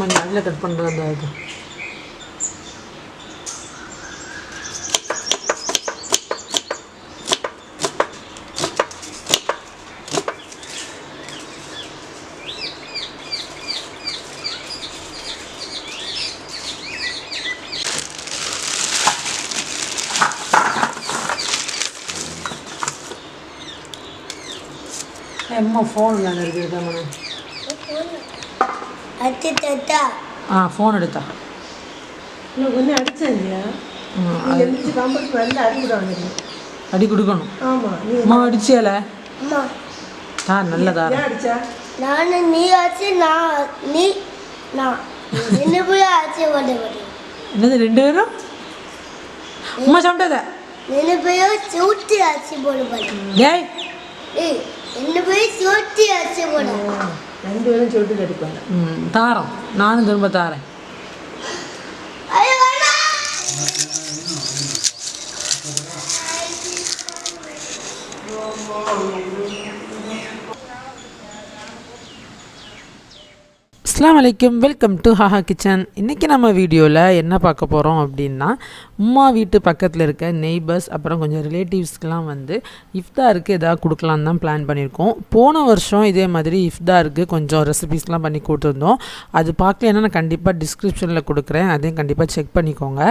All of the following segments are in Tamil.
மணி அதில் கட் பண்ணுறது அந்த இது. எம்மா ஃபோன் நான் இருக்குது மணி. அத்தி தத்தா ஆ ஃபோன் எடுத்தா. உனக்கு அடித்தேன் இல்லையா? நீ எந்திரிச்சு காம்பவுண்ட் வந்து அடிக்கூட வந்துருக்கேன் அடி கொடுக்கணும். ஆமாம் நீ அம்மா அடிச்சியால? அம்மா. ஆ நல்லதா ஏன் அடிச்சா? நான் நீ ஆச்சு நான் நீ நான். என்ன போய் ஆச்சு ஓட என்னது ரெண்டு பேரும்? அம்மா சாப்பிட்டத என்ன போய் சூட்டி ஆச்சு போட டேய். ஏய் என்ன போய் சூட்டி ஆச்சு போட ரெண்டு பேரும் சொல்லிட்டு அடிப்பாங்க ம் தாரம். நானும் திரும்ப தாரேன். ஐயோ அஸ்லாம் வலைக்கம் வெல்கம் டு ஹாஹா கிச்சன். இன்றைக்கி நம்ம வீடியோவில் என்ன பார்க்க போகிறோம் அப்படின்னா உம்மா வீட்டு பக்கத்தில் இருக்க நெய்பர்ஸ் அப்புறம் கொஞ்சம் ரிலேட்டிவ்ஸ்க்கெலாம் வந்து இஃப்தாருக்கு எதாவது கொடுக்கலான்னு தான் பிளான் பண்ணியிருக்கோம். போன வருஷம் இதே மாதிரி இஃப்தாருக்கு கொஞ்சம் ரெசிபீஸ்லாம் பண்ணி கொடுத்துருந்தோம். அது பார்க்கலன்னா நான் கண்டிப்பாக டிஸ்கிரிப்ஷனில் கொடுக்குறேன். அதையும் கண்டிப்பாக செக் பண்ணிக்கோங்க.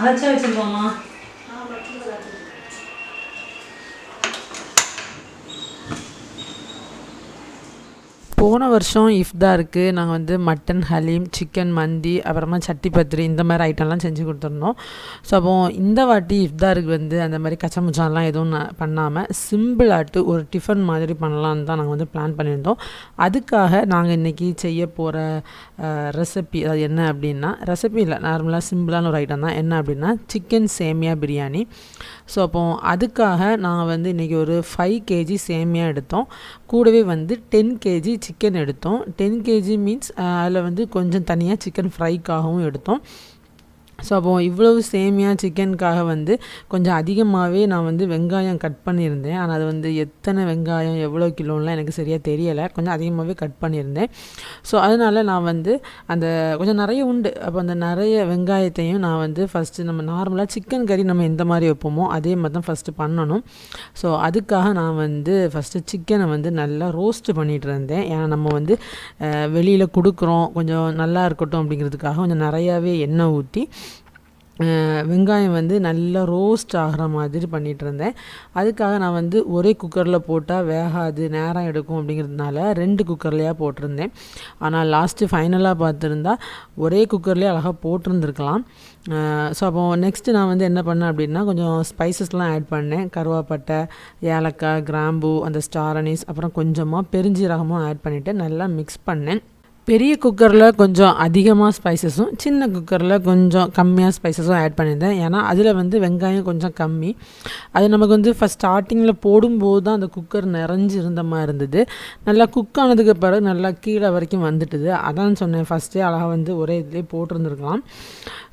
அழைச்சா வச்சுருக்கோமா போன வருஷம் இஃப்தாருக்கு நாங்கள் வந்து மட்டன் ஹலீம் சிக்கன் மந்தி அப்புறமா சட்டி பத்திரி இந்த மாதிரி ஐட்டம்லாம் செஞ்சு கொடுத்துருந்தோம். ஸோ அப்போ இந்த வாட்டி இஃப்தாருக்கு வந்து அந்த மாதிரி கச்சமுச்சான்லாம் எதுவும் பண்ணாமல் சிம்பிளாட்டு ஒரு டிஃபன் மாதிரி பண்ணலான்னு தான் நாங்கள் வந்து பிளான் பண்ணியிருந்தோம். அதுக்காக நாங்கள் இன்றைக்கி செய்ய போகிற ரெசிபி அது என்ன அப்படின்னா ரெசிபி இல்லை நார்மலாக சிம்பிளான ஒரு ஐட்டம் தான். என்ன அப்படின்னா சிக்கன் சேமியா பிரியாணி. ஸோ அப்போ அதுக்காக நாங்கள் வந்து இன்றைக்கி ஒரு ஃபைவ் கேஜி சேமியா எடுத்தோம். கூடவே வந்து டென் கேஜி சிக்கன் சிக்கன் எடுத்தோம். டென் கேஜி மீன்ஸ் அதில் வந்து கொஞ்சம் தனியாக சிக்கன் ஃப்ரைக்காகவும் எடுத்தோம். ஸோ அப்போ இவ்வளவு சேமியா சிக்கனுக்காக வந்து கொஞ்சம் அதிகமாகவே நான் வந்து வெங்காயம் கட் பண்ணியிருந்தேன். ஆனால் அது வந்து எத்தனை வெங்காயம் எவ்வளோ கிலோலாம் எனக்கு சரியாக தெரியலை. கொஞ்சம் அதிகமாகவே கட் பண்ணியிருந்தேன். ஸோ அதனால் நான் வந்து அந்த கொஞ்சம் நிறைய உண்டு. அப்போ அந்த நிறைய வெங்காயத்தையும் நான் வந்து ஃபஸ்ட்டு நம்ம நார்மலாக சிக்கன் கறி நம்ம எந்த மாதிரி வைப்போமோ அதே மாதிரி தான் ஃபஸ்ட்டு பண்ணணும். ஸோ அதுக்காக நான் வந்து ஃபஸ்ட்டு சிக்கனை வந்து நல்லா ரோஸ்ட் பண்ணிகிட்டு இருந்தேன். ஏன்னா நம்ம வந்து வெளியில் கொடுக்குறோம். கொஞ்சம் நல்லா இருக்கட்டும் அப்படிங்கிறதுக்காக கொஞ்சம் நிறையாவே எண்ணெய் ஊற்றி வெங்காயம் வந்து நல்லா ரோஸ்ட் ஆகிற மாதிரி பண்ணிகிட்டு இருந்தேன் அதுக்காக நான் வந்து ஒரே குக்கரில் போட்டால் வேகாது நேரம் எடுக்கும் அப்படிங்கிறதுனால ரெண்டு குக்கர்லேயே போட்டிருந்தேன். ஆனால் லாஸ்ட்டு ஃபைனலாக பார்த்துருந்தா ஒரே குக்கர்லேயே அழகாக போட்டிருந்துருக்கலாம். ஸோ அப்போ நெக்ஸ்ட்டு நான் வந்து என்ன பண்ணேன் அப்படின்னா கொஞ்சம் ஸ்பைசஸ்லாம் ஆட் பண்ணேன். கருவாப்பட்டை ஏலக்காய் கிராம்பு அந்த ஸ்டார் அனீஸ் அப்புறம் கொஞ்சமாக பெருஞ்சீரகமும் ஆட் பண்ணிவிட்டு நல்லா மிக்ஸ் பண்ணேன். பெரிய குக்கரில் கொஞ்சம் அதிகமாக ஸ்பைசஸும் சின்ன குக்கரில் கொஞ்சம் கம்மியாக ஸ்பைசஸும் ஆட் பண்ணியிருந்தேன். ஏன்னா அதில் வந்து வெங்காயம் கொஞ்சம் கம்மி. அது நமக்கு வந்து ஃபஸ்ட் ஸ்டார்டிங்கில் போடும்போது தான் அந்த குக்கர் நிறைஞ்சு இருந்த மாதிரி இருந்தது. நல்லா குக் ஆனதுக்கு பிறகு நல்லா கீழே வரைக்கும் வந்துட்டுது. அதான் சொன்னேன் ஃபஸ்ட்டே அழகாக வந்து ஒரே இதுலேயே போட்டிருந்துருக்கலாம்.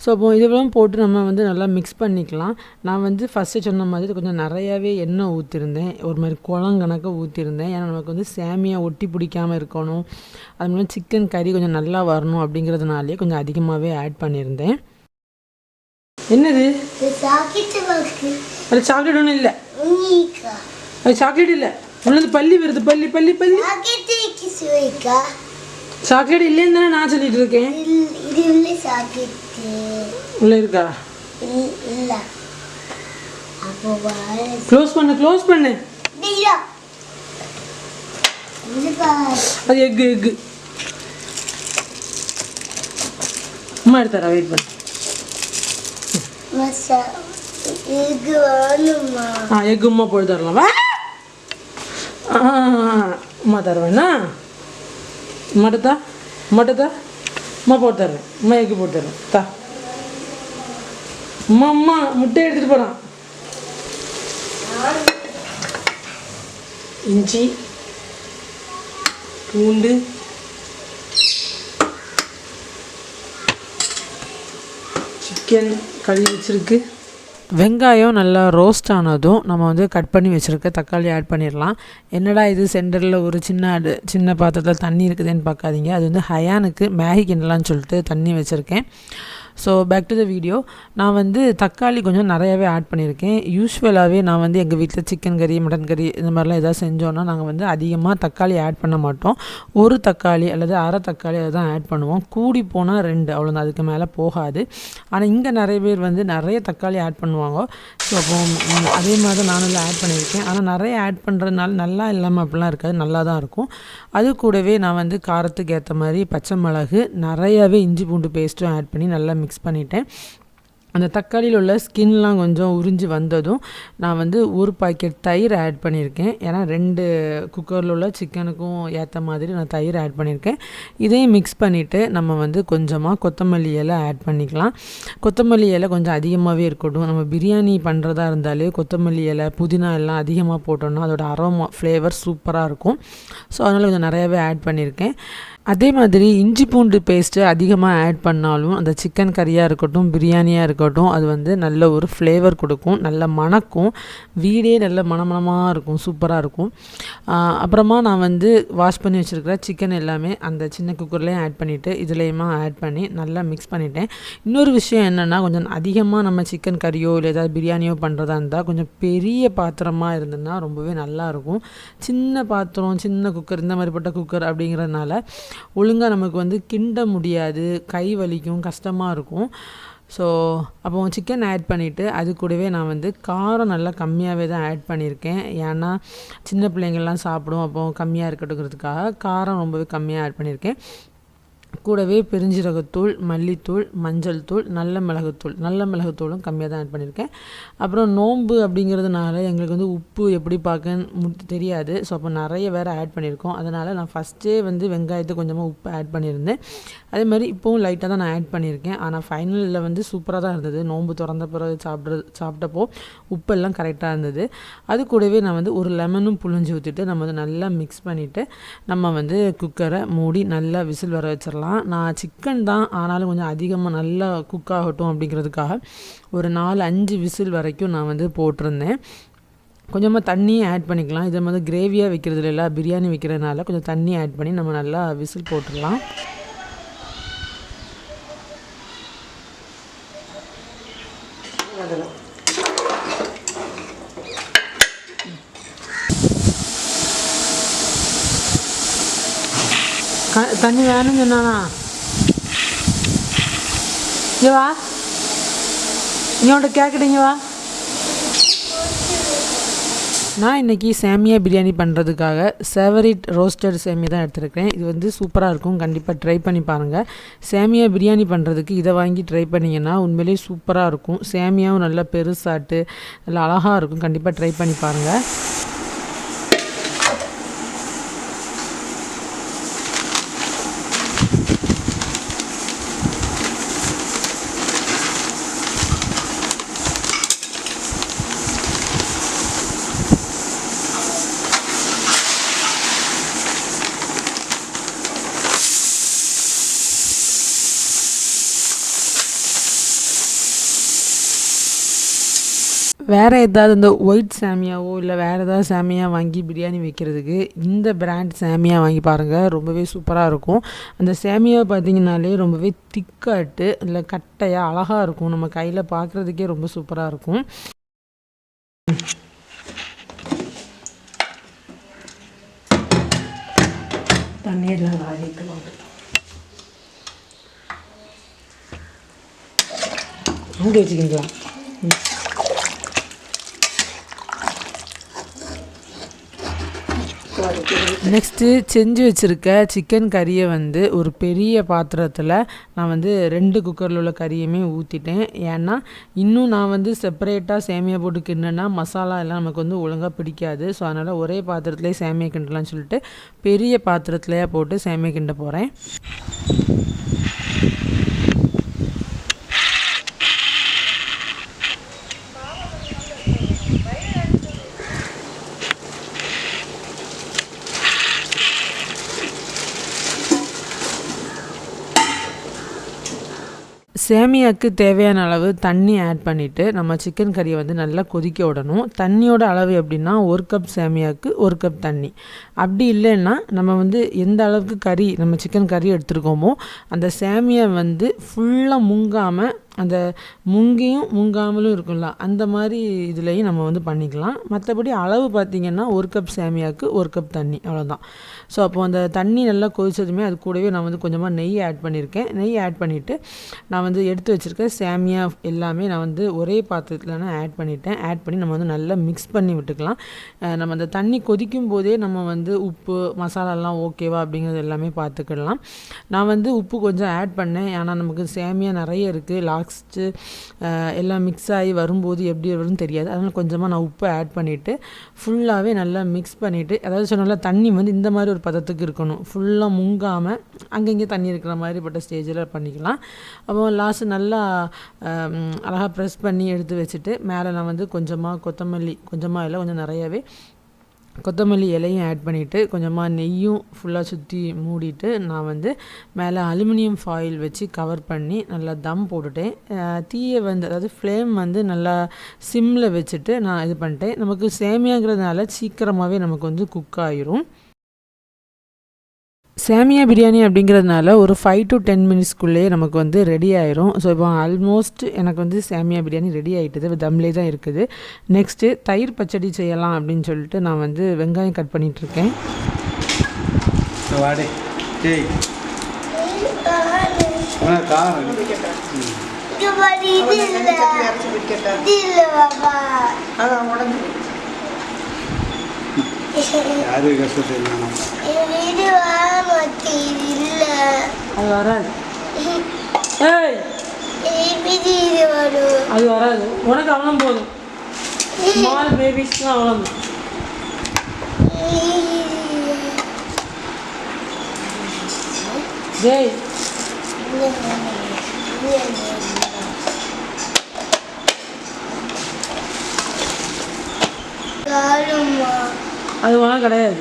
ஸோ அப்போ இதெல்லாம் போட்டு நம்ம வந்து நல்லா மிக்ஸ் பண்ணிக்கலாம். நான் வந்து ஃபஸ்ட்டு சொன்ன மாதிரி கொஞ்சம் நிறையாவே எண்ணெய் ஊற்றிருந்தேன் ஒரு மாதிரி குளங்கணக்க ஊற்றிருந்தேன் ஏன்னா நமக்கு வந்து சேமியா ஒட்டி பிடிக்காமல் இருக்கணும். அது மாதிரி சிக்கன் கறி கொஞ்சம் நல்லா வரணும் அப்படிங்கிறதுனாலே கொஞ்சம் அதிகமாகவே ஆட் பண்ணியிருந்தேன். என்னது? அது சாக்லேட் ஒன்றும் இல்லை. அது சாக்லேட் இல்லை. உள்ளது பள்ளி வருது. பள்ளி பள்ளி பள்ளி சாக்லேட் இல்லைன்னு தானே நான் சொல்லிட்டு இருக்கேன். உள்ள இருக்கா? க்ளோஸ் பண்ணு க்ளோஸ் பண்ணு. அது எக்கு எக்கு. அம்மா எடுத்தாரா வெயிட் பண்ணு ஆ எக்கு உமா போட்டு தரலாம் வா உமா தருவேண்ணா மட்டத்தா மட்டத்தா அம்மா போட்டு தர்றேன் அம்மா எக்கு போட்டு தர்றேன் தா அம்மா அம்மா முட்டை எடுத்துகிட்டு போகிறான் இஞ்சி பூண்டு சிக்கன் கழுவி வச்சுருக்கு. வெங்காயம் நல்லா ரோஸ்ட் ஆனதும் நம்ம வந்து கட் பண்ணி வச்சுருக்க தக்காளி ஆட் பண்ணிடலாம் என்னடா இது சென்டரில் ஒரு சின்ன அடு சின்ன பாத்திரத்தில் தண்ணி இருக்குதுன்னு பார்க்காதீங்க அது வந்து ஹயானுக்கு மேகி கிண்டலான்னு சொல்லிட்டு தண்ணி வச்சுருக்கேன். So back to the video நான் வந்து தக்காளி கொஞ்சம் நிறையாவே ஆட் பண்ணியிருக்கேன். யூஸ்வலாகவே நான் வந்து எங்கள் வீட்டில் சிக்கன் கறி மட்டன் கறி இந்த மாதிரிலாம் எதாவது செஞ்சோன்னா நாங்கள் வந்து அதிகமாக தக்காளி ஆட் பண்ண மாட்டோம். ஒரு தக்காளி அல்லது அரை தக்காளி அதை தான் ஆட் பண்ணுவோம். கூடி போனால் ரெண்டு அவ்வளோதான் அதுக்கு மேலே போகாது. ஆனால் இங்கே நிறைய பேர் வந்து நிறைய தக்காளி ஆட் பண்ணுவாங்க. ஸோ அப்போ அதே மாதிரி தான் நானும் ஆட் பண்ணியிருக்கேன். ஆனால் நிறைய ஆட் பண்ணுறதுனால நல்லா இல்லாமல் அப்படிலாம் இருக்காது. நல்லா தான் இருக்கும். அது கூடவே நான் வந்து காரத்துக்கு ஏற்ற மாதிரி பச்சை மிளகு நிறையாவே இஞ்சி பூண்டு பேஸ்ட்டும் ஆட் பண்ணி நல்லா மிக்ஸ் பண்ணிட்டேன். அந்த தக்காளியில் உள்ள ஸ்கின்லாம் கொஞ்சம் உறிஞ்சி வந்ததும் நான் வந்து ஒரு பாக்கெட் தயிர் ஆட் பண்ணியிருக்கேன். ஏன்னா ரெண்டு குக்கரில் உள்ள சிக்கனுக்கும் ஏற்ற மாதிரி நான் தயிர் ஆட் பண்ணியிருக்கேன். இதையும் மிக்ஸ் பண்ணிவிட்டு நம்ம வந்து கொஞ்சமாக கொத்தமல்லி இலை ஆட் பண்ணிக்கலாம். கொத்தமல்லி இலை கொஞ்சம் அதிகமாகவே இருக்கட்டும். நம்ம பிரியாணி பண்ணுறதா இருந்தாலே கொத்தமல்லி இலை புதினா எல்லாம் அதிகமாக போட்டோம்னா அதோட அரோமா ஃப்ளேவர் சூப்பராக இருக்கும். ஸோ அதனால் கொஞ்சம் நிறையாவே ஆட் பண்ணியிருக்கேன். அதே மாதிரி இஞ்சி பூண்டு பேஸ்ட்டு அதிகமாக ஆட் பண்ணாலும் அந்த சிக்கன் கறியாக இருக்கட்டும் பிரியாணியாக இருக்கட்டும் அது வந்து நல்ல ஒரு ஃப்ளேவர் கொடுக்கும் நல்ல மணக்கும் வீடே நல்ல மணமணமாக இருக்கும் சூப்பராக இருக்கும். அப்புறமா நான் வந்து வாஷ் பண்ணி வச்சுருக்கிற சிக்கன் எல்லாமே அந்த சின்ன குக்கர்லேயும் ஆட் பண்ணிவிட்டு இதுலேயுமா ஆட் பண்ணி நல்லா மிக்ஸ் பண்ணிட்டேன். இன்னொரு விஷயம் என்னென்னா கொஞ்சம் அதிகமாக நம்ம சிக்கன் கறியோ இல்லை ஏதாவது பிரியாணியோ பண்ணுறதா இருந்தால் கொஞ்சம் பெரிய பாத்திரமாக இருந்ததுன்னா ரொம்பவே நல்லாயிருக்கும் சின்ன பாத்திரம் சின்ன குக்கர் இந்த மாதிரிப்பட்ட குக்கர் அப்படிங்கிறதுனால ஒழுங்காக நமக்கு வந்து கிண்ட முடியாது கை வலிக்கும் கஷ்டமாக இருக்கும். ஸோ அப்போ சிக்கன் ஆட் பண்ணிவிட்டு அது கூடவே நான் வந்து காரம் நல்லா கம்மியாகவே தான் ஆட் பண்ணியிருக்கேன். ஏன்னா சின்ன பிள்ளைங்கள்லாம் சாப்பிடும் அப்போ கம்மியாக இருக்கட்டுங்கிறதுக்காக காரம் ரொம்பவே கம்மியாக ஆட் பண்ணியிருக்கேன். கூடவே பெருஞ்சீரகத்தூள் மல்லித்தூள் மஞ்சள் தூள் நல்ல மிளகுத்தூள். நல்ல மிளகுத்தூளும் கம்மியாக தான் ஆட் பண்ணியிருக்கேன் அப்புறம் நோன்பு அப்படிங்கிறதுனால எங்களுக்கு வந்து உப்பு எப்படி பார்க்கன்னு தெரியாது. ஸோ அப்போ நிறைய வேறு ஆட் பண்ணியிருக்கோம் அதனால் நான் ஃபஸ்ட்டே வந்து வெங்காயத்தை கொஞ்சமாக உப்பு ஆட் பண்ணியிருந்தேன். அதே மாதிரி இப்போவும் லைட்டாக தான் நான் ஆட் பண்ணியிருக்கேன். ஆனால் ஃபைனலில் வந்து சூப்பராக தான் இருந்தது. நோன்பு திறந்த பிறகு சாப்பிட்றது சாப்பிட்டப்போ உப்பெல்லாம் கரெக்டாக இருந்தது. அது கூடவே நான் வந்து ஒரு லெமனும் புழிஞ்சு ஊற்றிட்டு நம்ம வந்து நல்லா மிக்ஸ் பண்ணிவிட்டு நம்ம வந்து குக்கரை மூடி நல்லா விசில் வர வச்சிடலாம் நான் சிக்கன் தான் ஆனாலும் கொஞ்சம் அதிகமாக நல்லா குக் ஆகட்டும் அப்படிங்கிறதுக்காக ஒரு நாலு அஞ்சு விசில் வரைக்கும் நான் வந்து போட்டிருந்தேன். கொஞ்சமாக தண்ணியும் ஆட் பண்ணிக்கலாம். இதை வந்து கிரேவியாக வைக்கிறது இல்லை பிரியாணி வைக்கிறதுனால கொஞ்சம் தண்ணி ஆட் பண்ணி நம்ம நல்லா விசில் போட்டுடலாம். தண்ணி வேணும்னு சொன்னானா இங்கே வா இங்கோட கேட்குறீங்க வா நான் இன்றைக்கி சேமியா பிரியாணி பண்ணுறதுக்காக சேவரிட் ரோஸ்டட் சேமியா தான் எடுத்துருக்கேன் இது வந்து சூப்பராக இருக்கும் கண்டிப்பாக ட்ரை பண்ணி பாருங்கள் சேமியா பிரியாணி பண்ணுறதுக்கு இதை வாங்கி ட்ரை பண்ணிங்கன்னா உண்மையிலேயே சூப்பராக இருக்கும் சேமியாவும் நல்லா பெருசாட்டு நல்லா அழகாக இருக்கும் கண்டிப்பாக ட்ரை பண்ணி பாருங்கள் வேறு ஏதாவது இந்த ஒயிட் சாமியாவோ இல்லை வேறு ஏதாவது சாமியாக வாங்கி பிரியாணி வைக்கிறதுக்கு இந்த பிராண்ட் சாமியாக வாங்கி பாருங்கள் ரொம்பவே சூப்பராக இருக்கும். அந்த சேமியாவை பார்த்தீங்கனாலே ரொம்பவே திக்காட்டு இல்லை கட்டையாக அழகாக இருக்கும். நம்ம கையில் பார்க்குறதுக்கே ரொம்ப சூப்பராக இருக்கும். தண்ணீர்லாம் வாங்கிட்டு வாங்க. அங்கே வச்சுக்கிங்களா? நெக்ஸ்ட்டு செஞ்சு வச்சுருக்க சிக்கன் கறியை வந்து ஒரு பெரிய பாத்திரத்தில் நான் வந்து ரெண்டு குக்கரில் உள்ள கறியுமே ஊற்றிட்டேன் ஏன்னா இன்னும் நான் வந்து செப்பரேட்டாக சேமியா போட்டு கிண்டுனா மசாலா எல்லாம் நமக்கு வந்து ஒழுங்காக பிடிக்காது. ஸோ அதனால் ஒரே பாத்திரத்துலேயே சேமியா கிண்டலாம்னு சொல்லிட்டு பெரிய பாத்திரத்துலேயே போட்டு சேமியா கிண்ட போகிறேன் சேமியாவுக்கு தேவையான அளவு தண்ணி ஆட் பண்ணிவிட்டு நம்ம சிக்கன் கறியை வந்து நல்லா கொதிக்க விடணும். தண்ணியோட அளவு எப்படின்னா ஒரு கப் சேமியாவுக்கு ஒரு கப் தண்ணி. அப்படி இல்லைன்னா நம்ம வந்து எந்த அளவுக்கு கறி நம்ம சிக்கன் கறி எடுத்துருக்கோமோ அந்த சேமியா வந்து ஃபுல்லாக முங்காமல் அந்த முங்கியும் முங்காமலும் இருக்கும்ல அந்த மாதிரி இதுலேயும் நம்ம வந்து பண்ணிக்கலாம். மற்றபடி அளவு பார்த்திங்கன்னா ஒரு கப் சேமியாவுக்கு ஒரு கப் தண்ணி அவ்வளோதான் ஸோ அப்போ அந்த தண்ணி நல்லா கொதிச்சதுமே அது கூடவே நான் வந்து கொஞ்சமாக நெய் ஆட் பண்ணியிருக்கேன் நெய் ஆட் பண்ணிவிட்டு நான் வந்து எடுத்து வச்சுருக்க சேமியா எல்லாமே நான் வந்து ஒரே பாத்திரத்தில் நான் ஆட் பண்ணிட்டேன். ஆட் பண்ணி நம்ம வந்து நல்லா மிக்ஸ் பண்ணி விட்டுக்கலாம். நம்ம அந்த தண்ணி கொதிக்கும் போதே நம்ம வந்து உப்பு மசாலாலாம் ஓகேவா அப்படிங்கிறது எல்லாமே பார்த்துக்கிடலாம் நான் வந்து உப்பு கொஞ்சம் ஆட் பண்ணேன். ஏன்னா நமக்கு சேமியா நிறைய இருக்குது லாஸ்ட் லாஸ்ட்டு uh, எல்லாம் மிக்ஸ் ஆகி வரும்போது எப்படி வரும்னு தெரியாது. அதனால் கொஞ்சமாக நான் உப்பு ஆட் பண்ணிவிட்டு ஃபுல்லாகவே நல்லா மிக்ஸ் பண்ணிவிட்டு அதாவது சொன்னால தண்ணி வந்து இந்த மாதிரி ஒரு பதத்துக்கு இருக்கணும். ஃபுல்லாக முங்காமல் அங்கங்கே தண்ணி இருக்கிற மாதிரிப்பட்ட ஸ்டேஜில் பண்ணிக்கலாம். அப்போ லாஸ்ட்டு நல்லா um, அழகாக ப்ரெஸ் பண்ணி எடுத்து வச்சுட்டு மேலே நான் வந்து கொஞ்சமாக கொத்தமல்லி கொஞ்சமாக இல்லை கொஞ்சம் நிறையவே கொத்தமல்லி இலையும் ஆட் பண்ணிவிட்டு கொஞ்சமாக நெய்யும் ஃபுல்லாக சுற்றி மூடிட்டு நான் வந்து மேலே அலுமினியம் ஃபாயில் வச்சு கவர் பண்ணி நல்லா தம் போட்டுட்டேன். தீயை வந்து அதாவது ஃப்ளேம் வந்து நல்லா சிம்மில் வச்சுட்டு நான் இது பண்ணிட்டேன். நமக்கு சேமியாங்கிறதுனால சீக்கிரமாகவே நமக்கு வந்து குக் ஆயிரும். சேமியா பிரியாணி அப்படிங்கிறதுனால ஒரு ஃபைவ் டு டென் மினிட்ஸ்க்குள்ளேயே நமக்கு வந்து ரெடி ஆயிரும். ஸோ இப்போ ஆல்மோஸ்ட் எனக்கு வந்து சேமியா பிரியாணி ரெடி ஆகிட்டுது தம்லேயே தான் இருக்குது. நெக்ஸ்ட்டு தயிர் பச்சடி செய்யலாம் அப்படின்னு சொல்லிட்டு நான் வந்து வெங்காயம் கட் பண்ணிகிட்ருக்கேன் காரம் இங்க பாரு இது இல்ல இது இல்ல பாப்பா அதான் உடம்பு யாரு கஷ்டத்தை இல்லை இது வர மாட்டேன் இது இல்ல அது வராது ஏய் இது இது வரும் அது வராது உனக்கு அவனும் போதும் ஸ்மால் பேபிஸ்லாம் அவனும் ஜெய் அது கிடையாது.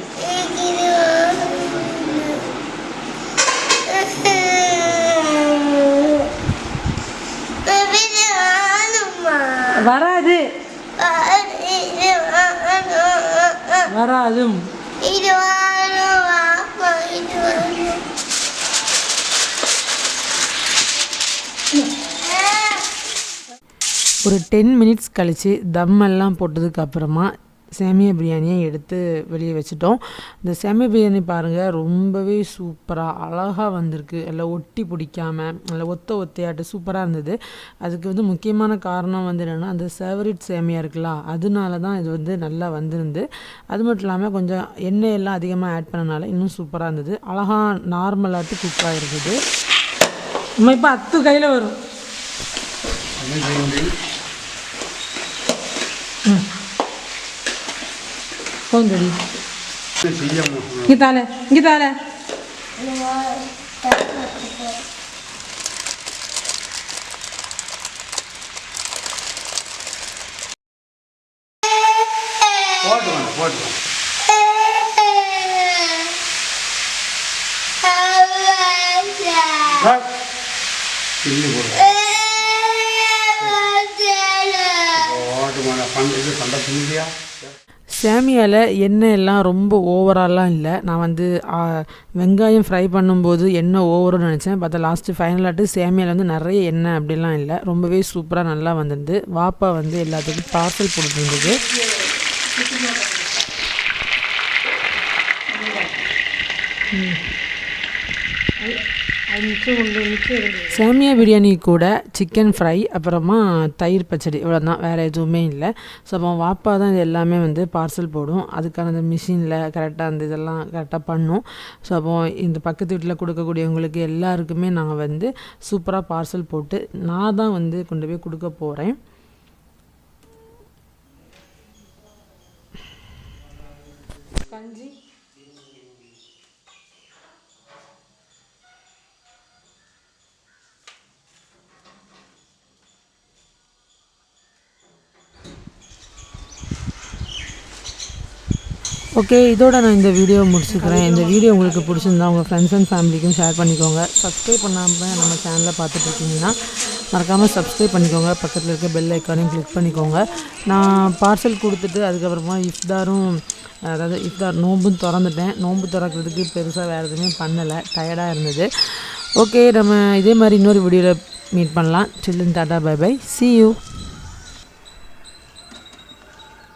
வராது. வராதும். ஒரு டென் மினிட்ஸ் கழித்து தம்மெல்லாம் போட்டதுக்கு அப்புறமா சேமியா பிரியாணியை எடுத்து வெளியே வச்சுட்டோம். இந்த சேமியா பிரியாணி பாருங்கள் ரொம்பவே சூப்பராக அழகாக வந்திருக்கு. எல்லாம் ஒட்டி பிடிக்காம நல்லா ஒத்த ஒத்தையாட்டு சூப்பராக இருந்தது. அதுக்கு வந்து முக்கியமான காரணம் வந்து என்னென்னா அந்த சேவரிட் சேமியா இருக்குல்ல அதனால தான் இது வந்து நல்லா வந்திருந்து. அது மட்டும் இல்லாமல் கொஞ்சம் எண்ணெய் எல்லாம் அதிகமாக ஆட் பண்ணனால இன்னும் சூப்பராக இருந்தது. அழகாக நார்மலாட்டு குக் ஆகிருக்குது நம்ம இப்போ அத்து கையில் வரும். செய்ய முடியும் போந்தடி என்ன செய்ய முடியும் இங்கே தால இங்கே தால போட்டு வாங்க போட்டு சேமியாவில் எண்ணெய் எல்லாம் ரொம்ப ஓவராலாம் இல்லை. நான் வந்து வெங்காயம் ஃப்ரை பண்ணும்போது எண்ணெய் ஓவரும்னு நினச்சேன். பார்த்தா லாஸ்ட்டு ஃபைனலாட்டு சேமியாவில் வந்து நிறைய எண்ணெய் அப்படிலாம் இல்லை. ரொம்பவே சூப்பராக நல்லா வந்திருந்து வாப்பா வந்து எல்லாத்துக்கும் பார்சல் போட்டுருந்தது சேமியா பிரியாணி கூட சிக்கன் ஃப்ரை அப்புறமா தயிர் பச்சடி இவ்வளோ தான் வேறு எதுவுமே இல்லை. ஸோ அப்போ வாப்பா தான் இது எல்லாமே வந்து பார்சல் போடும். அதுக்கான அந்த மிஷினில் கரெக்டாக அந்த இதெல்லாம் கரெக்டாக பண்ணும். ஸோ அப்போ இந்த பக்கத்து வீட்டில் கொடுக்கக்கூடியவங்களுக்கு எல்லாருக்குமே நாங்கள் வந்து சூப்பராக பார்சல் போட்டு நான் தான் வந்து கொண்டு போய் கொடுக்க போகிறேன் ஓகே இதோட நான் இந்த வீடியோ முடிச்சுக்கிறேன். இந்த வீடியோ உங்களுக்கு பிடிச்சிருந்தா உங்கள் ஃப்ரெண்ட்ஸ் அண்ட் ஃபேமிலிக்கும் ஷேர் பண்ணிக்கோங்க. சப்ஸ்கிரைப் பண்ணாமல் நம்ம சேனலை பார்த்துட்டு இருக்கீங்கன்னா மறக்காமல் சப்ஸ்கிரைப் பண்ணிக்கோங்க. பக்கத்தில் இருக்க பெல் ஐக்கானையும் கிளிக் பண்ணிக்கோங்க. நான் பார்சல் கொடுத்துட்டு அதுக்கப்புறமா இஃப்தாரும் அதாவது இஃப்தார் நோம்பும் திறந்துட்டேன். நோம்பு திறக்கிறதுக்கு பெருசாக வேறு எதுவுமே பண்ணலை. டயர்டாக இருந்தது. ஓகே நம்ம இதே மாதிரி இன்னொரு வீடியோவில் மீட் பண்ணலாம். சில்லுன் tata bye bye see you